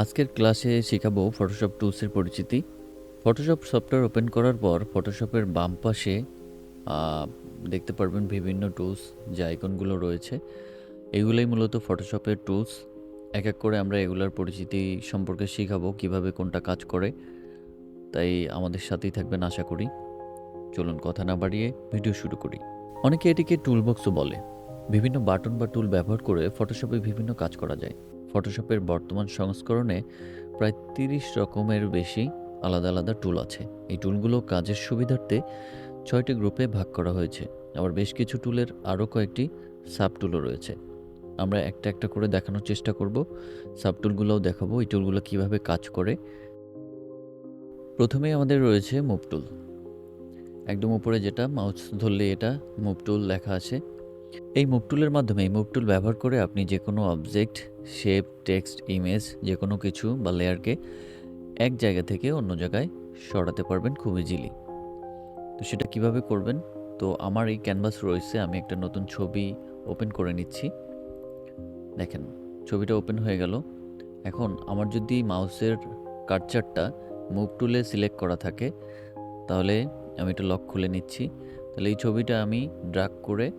আজকের ক্লাসে শেখাবো ফটোশপ টুলসের পরিচিতি। ফটোশপ সফটওয়্যার ওপেন করার পর ফটোশপের বাম পাশে দেখতে পারবেন বিভিন্ন টুলস যে আইকনগুলো রয়েছে। এগুলোই মূলত ফটোশপের টুলস এক এক করে আমরা এগুলোর পরিচিতি সম্পর্কে শেখাবো, কীভাবে কোনটা কাজ করে। তাই আমাদের সাথেই থাকবেন, আশা করি। চলুন কথা না বাড়িয়ে ভিডিও শুরু করি। অনেকে এটিকে টুলবক্সও বলে। বিভিন্ন বাটন বা টুল ব্যবহার করে ফটোশপে বিভিন্ন কাজ করা যায়। ফটোশপের বর্তমান সংস্করণে প্রায় তিরিশ রকমের বেশি আলাদা আলাদা টুল আছে। এই টুলগুলো কাজের সুবিধার্থে ছয়টি গ্রুপে ভাগ করা হয়েছে। আবার বেশ কিছু টুলের আরও কয়েকটি সাব টুলও রয়েছে। আমরা একটা একটা করে দেখানোর চেষ্টা করব। সাব টুলগুলোও দেখাবো এই টুলগুলো কীভাবে কাজ করে। প্রথমেই আমাদের রয়েছে মুভ টুল একদম উপরে যেটা মাউস ধরলে এটা মুভ টুল লেখা আছে। এই মুভ টুলের মাধ্যমে, এই মুভ টুল ব্যবহার করে আপনি যে কোনো অবজেক্ট শেপ টেক্সট ইমেজ যে কোনো কিছু বা লেয়ারকে এক জায়গা থেকে অন্য জায়গায় সরাতে পারবেন খুব ইজিলি তো সেটা কীভাবে করবেন? তো আমার এই ক্যানভাস রয়েছে, আমি একটা নতুন ছবি ওপেন করে নিচ্ছি। দেখেন, ছবিটা ওপেন হয়ে গেল। এখন আমার যদি মাউসের কার্চারটা মুভ টুলে সিলেক্ট করা থাকে, তাহলে আমি এটা লক খুলে নিচ্ছি। তাহলে এই ছবিটা আমি ড্রাগ করে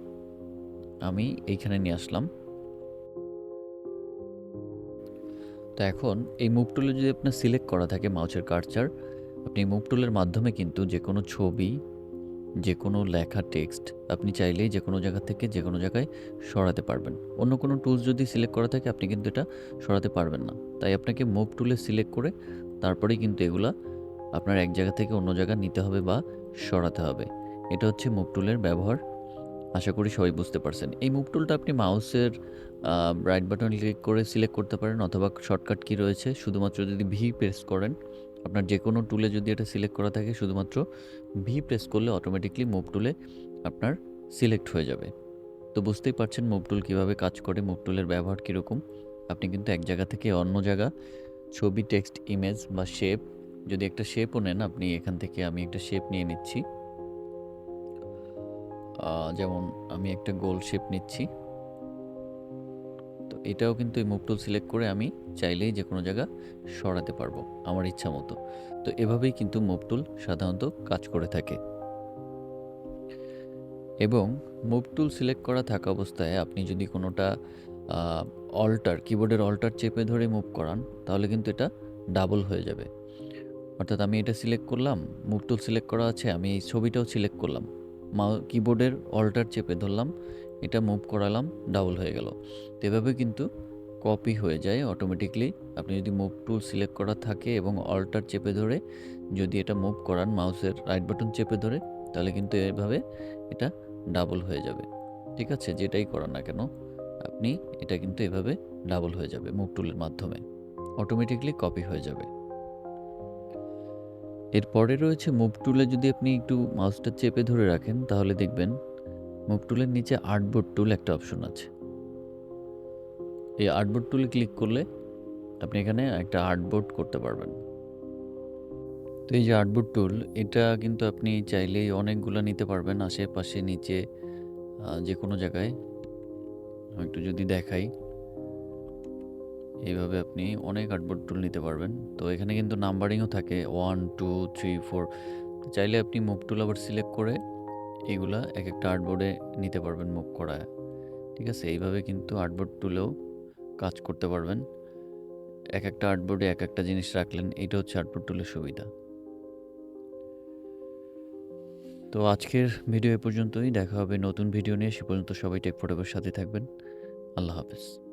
আমি এইখানে নিয়ে আসলাম। তো এখন এই মুভ টুলে যদি আপনার সিলেক্ট করা থাকে মাউসের কার্চার আপনি মুভ টুলের মাধ্যমে কিন্তু যে কোনো ছবি, যে কোনো লেখা টেক্সট আপনি চাইলেই যে কোনো জায়গা থেকে যে কোনো জায়গায় সরাতে পারবেন। অন্য কোনো টুলস যদি সিলেক্ট করা থাকে আপনি কিন্তু এটা সরাতে পারবেন না। তাই আপনাকে মুভ টুলে সিলেক্ট করে তারপরেই কিন্তু এগুলা আপনার এক জায়গা থেকে অন্য জায়গা নিতে হবে বা সরাতে হবে। এটা হচ্ছে মুভ টুলের ব্যবহার। আশা করি সবাই বুঝতে পারছেন। এই মুভ টুলটা আপনি মাউসের রাইট বাটন ক্লিক করে সিলেক্ট করতে পারেন অথবা শর্টকাট কি রয়েছে। শুধুমাত্র যদি ভি প্রেস করেন, আপনার যে কোনো টুলে যদি এটা সিলেক্ট করা থাকে, শুধুমাত্র ভি প্রেস করলে অটোমেটিকলি মুভ টুলে আপনার সিলেক্ট হয়ে যাবে। তো বুঝতেই পারছেন মুভ টুল কীভাবে কাজ করে, মুভ টুলের ব্যবহার কীরকম। আপনি কিন্তু এক জায়গা থেকে অন্য জায়গা, ছবি টেক্সট ইমেজ বা শেপ যদি একটা শেপও নেন, আপনি এখান থেকে আমি একটা শেপ নিয়ে নিচ্ছি। যেমন আমি একটা গোল শেপ নিচ্ছি। তো এটাও কিন্তু এই মুভ টুল সিলেক্ট করে আমি চাইলেই যে কোনো জায়গা সরাতে পারব, আমার ইচ্ছা মতো। তো এভাবেই কিন্তু মুভ টুল সাধারণত কাজ করে থাকে। এবং মুভ টুল সিলেক্ট করা থাকা অবস্থায় আপনি যদি কোনোটা অল্টার কিবোর্ডের অল্টার চেপে ধরে মুভ করান, তাহলে কিন্তু এটা ডাবল হয়ে যাবে। অর্থাৎ আমি এটা সিলেক্ট করলাম মুভ টুল সিলেক্ট করা আছে, আমি এই ছবিটাও সিলেক্ট করলাম। মা কিবোর্ডের অল্টার চেপে ধরলাম, এটা মুভ করালাম ডাবল হয়ে গেল। তো এভাবে কিন্তু কপি হয়ে যায় অটোমেটিকলি আপনি যদি মুভ টুল সিলেক্ট করা থাকে এবং অল্টার চেপে ধরে যদি এটা মুভ করান মাউসের রাইট বাটন চেপে ধরে, তাহলে কিন্তু এভাবে এটা ডাবল হয়ে যাবে। ঠিক আছে? যেটাই করান না কেন, আপনি এটা কিন্তু এভাবে ডাবল হয়ে যাবে মুভ টুলের মাধ্যমে। অটোমেটিকলি কপি হয়ে যাবে। এরপরে রয়েছে মুভ টুলে যদি আপনি একটু মাউসটা চেপে ধরে রাখেন, তাহলে দেখবেন মুভ টুলের নিচে আর্টবোর্ড টুল একটা অপশন আছে। এই আর্টবোর্ড টুলে ক্লিক করলে আপনি এখানে একটা আর্টবোর্ড করতে পারবেন। তো এই যে আর্টবোর্ড টুল, এটা কিন্তু আপনি চাইলেই অনেকগুলো নিতে পারবেন। আশেপাশে, নিচে যে কোনো জায়গায়। একটু যদি দেখাই। এইভাবে আপনি অনেক আর্টবোর্ড টুল নিতে পারবেন। তো এখানে কিন্তু নাম্বারিংও থাকে ওয়ান টু থ্রি ফোর চাইলে আপনি মুভ টুল আবার সিলেক্ট করে এইগুলা এক একটা আর্টবোর্ডে নিতে পারবেন মুভ করা ঠিক আছে? এইভাবে কিন্তু আর্টবোর্ড টুলেও কাজ করতে পারবেন। এক একটা আর্টবোর্ডে এক একটা জিনিস রাখলেন এটা হচ্ছে আর্টবোর্ড টুলের সুবিধা। তো আজকের ভিডিও এ পর্যন্তই। দেখা হবে নতুন ভিডিও নিয়ে। সে পর্যন্ত সবাই টেক ফটোকের সাথে থাকবেন। আল্লাহ হাফেজ।